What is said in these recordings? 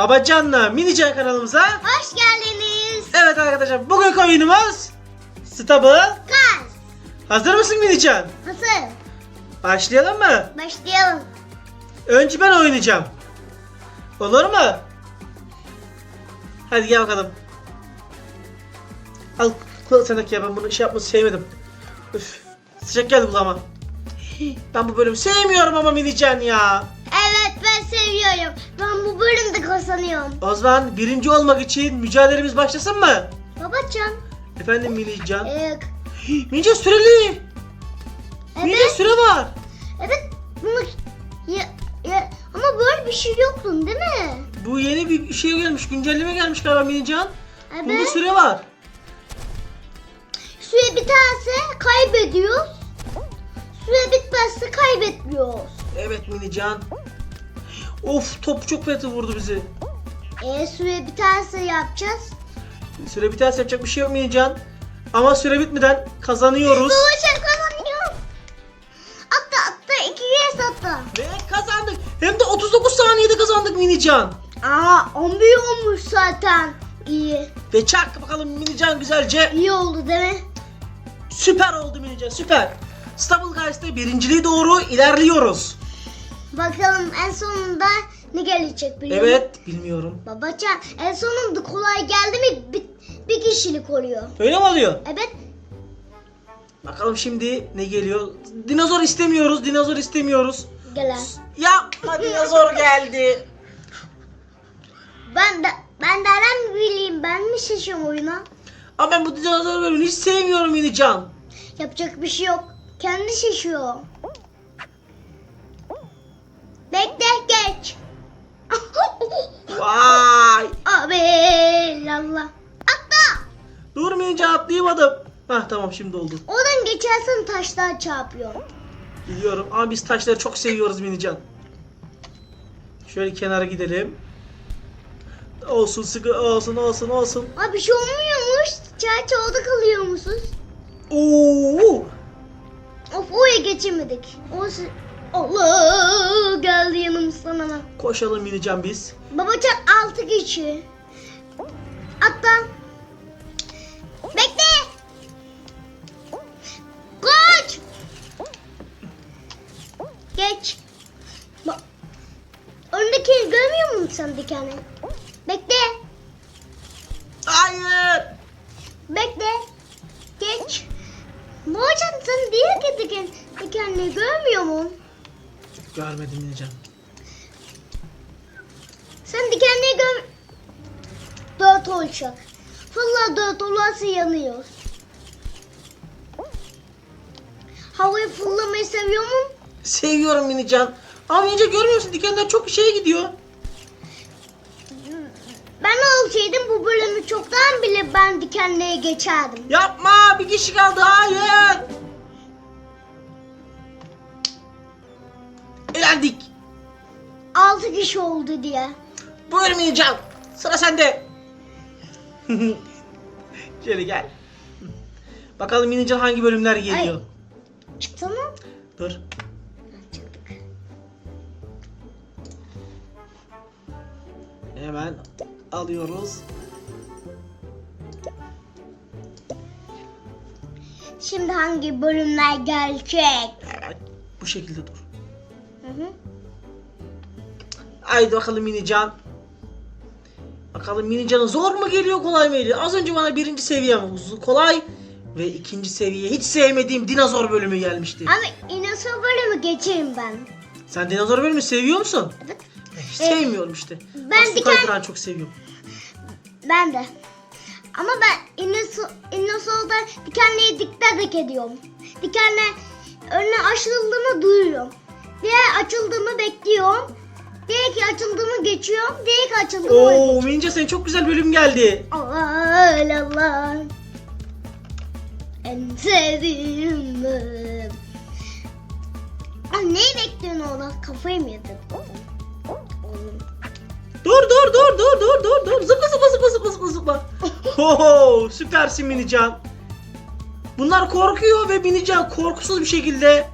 Babacan'la Minican kanalımıza Hoş geldiniz. Evet arkadaşlar bugünkü oyunumuz Stubble Kaz. Hazır mısın Minican? Hazır. Başlayalım mı? Başlayalım. Önce ben oynayacağım Olur mu? Hadi gel bakalım Al kulak sendeki ya ben bunu şey yapması sevmedim Üf, Sıcak geldi kulağıma Ben bu bölümü sevmiyorum ama Minican ya Evet ben seviyorum. Ben bu bölümde kazanıyorum. O zaman birinci olmak için mücadelemiz başlasın mı? Babacan. Efendim Minican Ee, Minican süreli evet. süre var Evet. Bunu ya, ya, ama böyle bir şey yoktu değil mi? Bu yeni bir şey gelmiş, güncelleme gelmiş galiba. Bunda Evet. süre var. Süre biterse kaybediyoruz. Süre bitmezse kaybetmiyoruz. Evet Minican. Of top çok kötü vurdu bizi. Ee, süre biterse yapacağız. Süre biterse yapacak bir şey Minican. Ama süre bitmeden kazanıyoruz. Babacan kazanıyor. Atla atla iki kez atla. Ve kazandık. Hem de 39 saniyede kazandık Minican. Aa 11 olmuş zaten. İyi. Ve çak bakalım Minican güzelce. İyi oldu değil mi? Süper oldu Minican süper. Stable Guys'ta birinciliğe doğru ilerliyoruz. Bakalım en sonunda ne gelecek biliyor musun? Evet bilmiyorum. Babacan en sonunda kolay geldi mi bir, bir kişilik oluyor. Öyle mi oluyor? Evet. Bakalım şimdi ne geliyor. Dinozor istemiyoruz. Dinozor istemiyoruz. Gelen. Yapma dinozor geldi. Ben de ben nereden bileyim ben mi seçiyorum oyuna? Ama ben bu dinozor bölümünü hiç sevmiyorum Minican. Yapacak bir şey yok. Kendi seçiyor. Bekle geç. Vay. Abi lalla. Atla. Dur Minican atlayamadım. Hah tamam şimdi oldu. Oradan geçersen taşlar çarpıyor. Biliyorum ama biz taşları çok seviyoruz Minican. Şöyle kenara gidelim. Olsun sıkı olsun olsun olsun. Abi bir şey olmuyormuş. Çerçe orada kalıyormuşuz. Oo! Of oraya geçemedik. Orası... Allah geldi yanımızdan hemen. Koşalım Minican biz. Babacan altı kişi. Atla. Bekle. Koş. Geç. Bak. Öndeki görmüyor musun sen dikeni? Bekle. Hayır. Bekle. Geç. Babacan sen diğer diken, dikenleri görmüyor musun? Görmedim Minican. Sen dikenleri gör... Dört olacak. Valla dört olursa yanıyor. Havayı fırlamayı seviyor mu? Seviyorum Minican. Ama Minican görmüyor musun? Dikenler çok şeye gidiyor. Ben olsaydım bu bölümü çoktan bile ben dikenliğe geçerdim. Yapma bir kişi kaldı hayır. Elendik. Altı kişi oldu diye. Buyur Minican. Sıra sende. Şöyle gel. Bakalım Minican hangi bölümler geliyor. Çıktı mı? Dur. Çıktık. Hemen alıyoruz. Şimdi hangi bölümler gelecek? Evet. Bu şekilde dur. Haydi bakalım Minican. Bakalım Minican'a zor mu geliyor kolay mı geliyor? Az önce bana birinci seviye uzun kolay ve ikinci seviye hiç sevmediğim dinozor bölümü gelmişti. Ama inasal bölümü geçeyim ben. Sen dinozor bölümü seviyor musun? Evet. Hiç sevmiyorum işte. ben Aslı diken- Kaydıran çok seviyorum. Ben de. Ama ben Innosol'da dikenliğe dikkat ediyorum. Dikenler önüne açıldığını duyuyorum. Diğer açıldığını bekliyorum. Diğer ki açıldığını geçiyorum. Diğer ki açıldığını Oo Mince senin çok güzel bölüm geldi. Allah Allah. En sevdiğim bölüm. Aa, neyi bekliyorsun orada? Kafayı mı yedin? Oğlum. Dur dur dur dur dur dur dur. Zıpla zıpla zıpla zıpla zıpla zıpla. Ho süpersin Minican. Bunlar korkuyor ve Minican korkusuz bir şekilde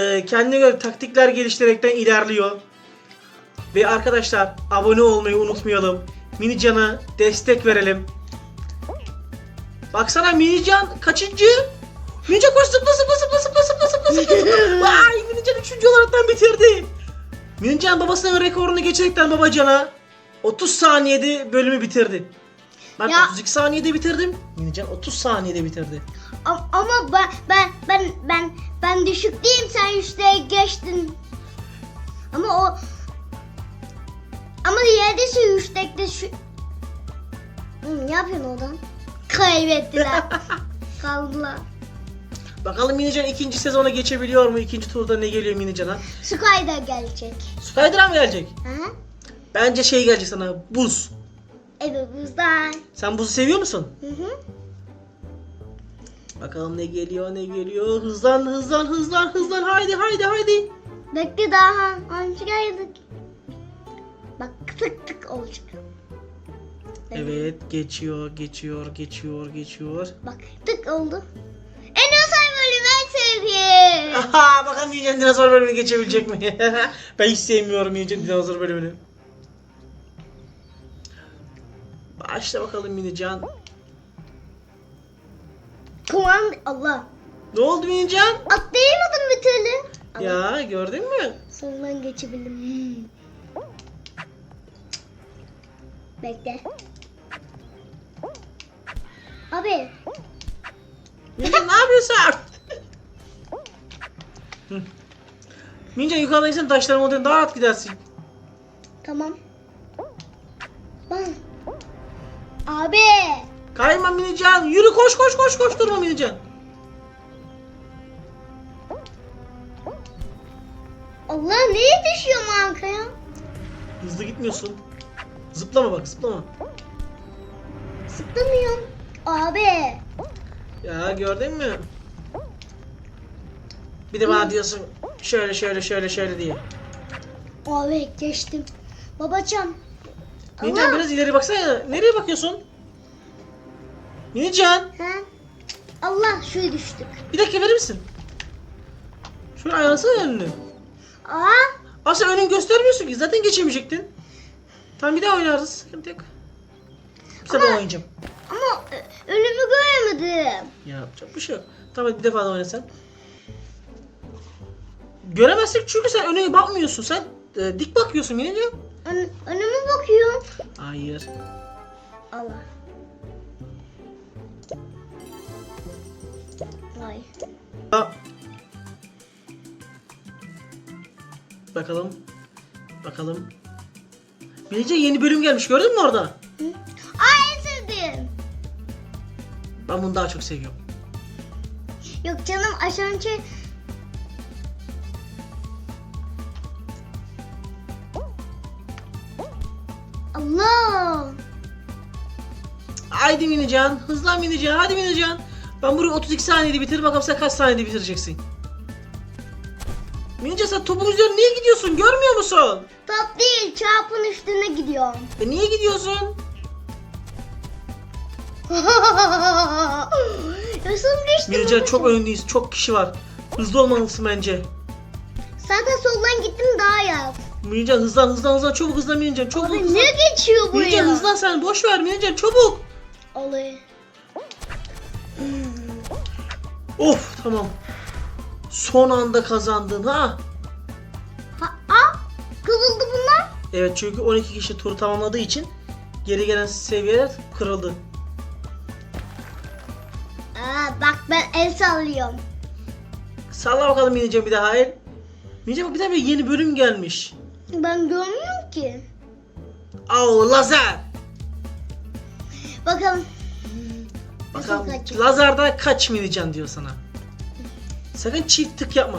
e, kendine göre taktikler geliştirerekten ilerliyor. Ve arkadaşlar abone olmayı unutmayalım. Minican'a destek verelim. Baksana Minican kaçıncı? Minican koş zıpla zıpla zıpla zıpla zıpla zıpla zıpla zıpla. Vay Minican üçüncü olaraktan bitirdi. Minican babasının rekorunu geçerekten babacana 30 saniyede bölümü bitirdi. Ben Ya- 32 saniyede bitirdim. Minican 30 saniyede bitirdi. Am- Ama ben ben ben ben ben düşük değilim sen yüzde geçtin. Ama o ama yerdesi yükstekte şu Hı, ne yapıyorsun oradan? Kaybettiler. Kaldılar. Bakalım Minican ikinci sezona geçebiliyor mu? İkinci turda ne geliyor Minican'a? Sky da gelecek. Spider mı gelecek? Hı? Bence şey gelecek sana. Buz. Evet bizden. Sen buzu seviyor musun? Hı hı. Bakalım ne geliyor ne geliyor. Hızlan hızlan hızlan hızlan. Haydi haydi haydi. Bekle daha. Anca geldik. Bak tık tık olacak. Evet geçiyor geçiyor geçiyor geçiyor. Bak tık oldu. En uzay bölümü en sevdiğim. Aha bakalım Minican dinozor bölümünü geçebilecek mi? ben hiç sevmiyorum Minican dinozor bölümünü. Başla bakalım Minican. Kumand Allah. Ne oldu Minican? Atlayamadım bir türlü. Ya gördün mü? Sonundan geçebildim. Hmm. Bekle. Abi. Minican ne yapıyorsun? Hı. İnsan taşların olduğunu daha rahat gidersin. Tamam. Bak. Abi. Kayma Minican. Yürü koş koş koş koş durma Minican. Allah neye düşüyor arkaya? Hızlı gitmiyorsun. Zıplama bak zıplama. Sıklamıyorum. Abi. Ya gördün mü? Bir de bana diyorsun şöyle şöyle şöyle şöyle diye. Abi geçtim. Minican Allah. biraz ileri baksana. Nereye bakıyorsun? Ha? Allah şuraya düştük. bir dakika verir misin? Şöyle ayarlasana önünü. Aa. Sen önünü göstermiyorsun ki zaten geçemeyecektin. Tamam bir daha oynarız. Sıkıntı yok. Bu sefer Ama- oynayacağım. Ama ö- önümü göremedim. Ya yapacak bir şey yok. Tamam hadi bir defa daha oyna sen. Göremezsin çünkü sen öne bakmıyorsun. Sen e, dik bakıyorsun Minican. Ön, önüme bakıyorum. Hayır. Allah. Ay. Aa. Bakalım. Bakalım. Bilece yeni bölüm gelmiş gördün mü orada? Hı? Ay en sevdiğim. Ben bunu daha çok seviyorum. Yok canım az önce Allah. Haydi Minican. Hızlan Minican. Hadi Minican. Ben burayı 32 saniyede bitir. Bakalım sen kaç saniyede bitireceksin. Minican sen topun üzerine niye gidiyorsun? Görmüyor musun? Top değil çarpın üstüne gidiyorum. E niye gidiyorsun? Minican çok öndeyiz. Çok kişi var. Hızlı olmalısın bence. Zaten soldan gittim daha yap. Minican hızlan hızlan hızlan. Çabuk hızlan Minican. Çabuk Abi hızlan. ne geçiyor buraya? Minican hızlan sen. Boş ver Minican çabuk. Olay. Of tamam. Son anda kazandın ha. Ha, aa, kırıldı bunlar. Evet çünkü 12 kişi turu tamamladığı için geri gelen seviyeler kırıldı. Aa, bak ben el sallıyorum. Salla bakalım Minican bir daha el. Bak bir tane böyle yeni bölüm gelmiş. Ben görmüyorum ki. Au lazer. Bakalım. Bakalım lazerda kaç Minican diyor sana. Sakın çift tık yapma.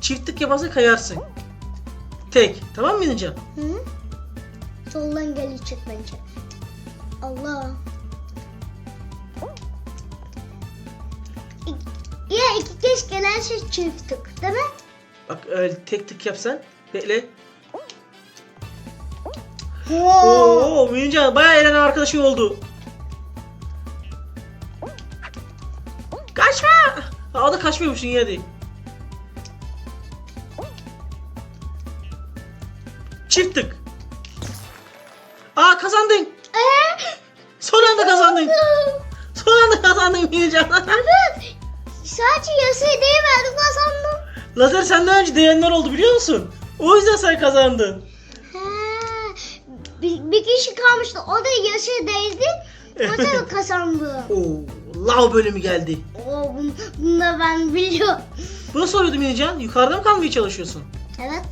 Çift tık yaparsan kayarsın. Tek. Tamam mı Minican? Hı? Soldan gelecek bence. Allah. Ya iki kez gelen şey çift tık değil mi? Bak öyle tek tık yapsan. Bekle. Oo. Minican bayağı eğlenen arkadaşı oldu. Kaçma! O da kaçmıyormuşsun yine de. Çift tık. kazandın. Ee? Son anda kazandın. Son anda kazandın Mircan. Evet. Sadece yasayı değmedim kazandım. Lazer senden önce değenler oldu biliyor musun? O yüzden sen kazandın. He. Bir, bir kişi kalmıştı. O da yaşı değdi. O da kazandı. Oo, lav bölümü geldi. Oo, bunu, bunu da ben biliyorum. Bu nasıl oluyordu Mircan? Yukarıda mı kalmaya çalışıyorsun? Evet.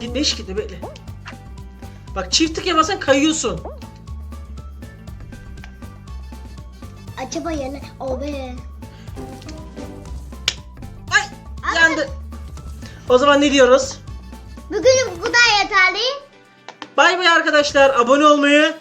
Gitme hiç gitme bekle. Bak çift tık yaparsan kayıyorsun. Acaba yerine... O be. Ay yandı. O zaman ne diyoruz? Bugün bu kadar yeterli. Bay bay arkadaşlar. Abone olmayı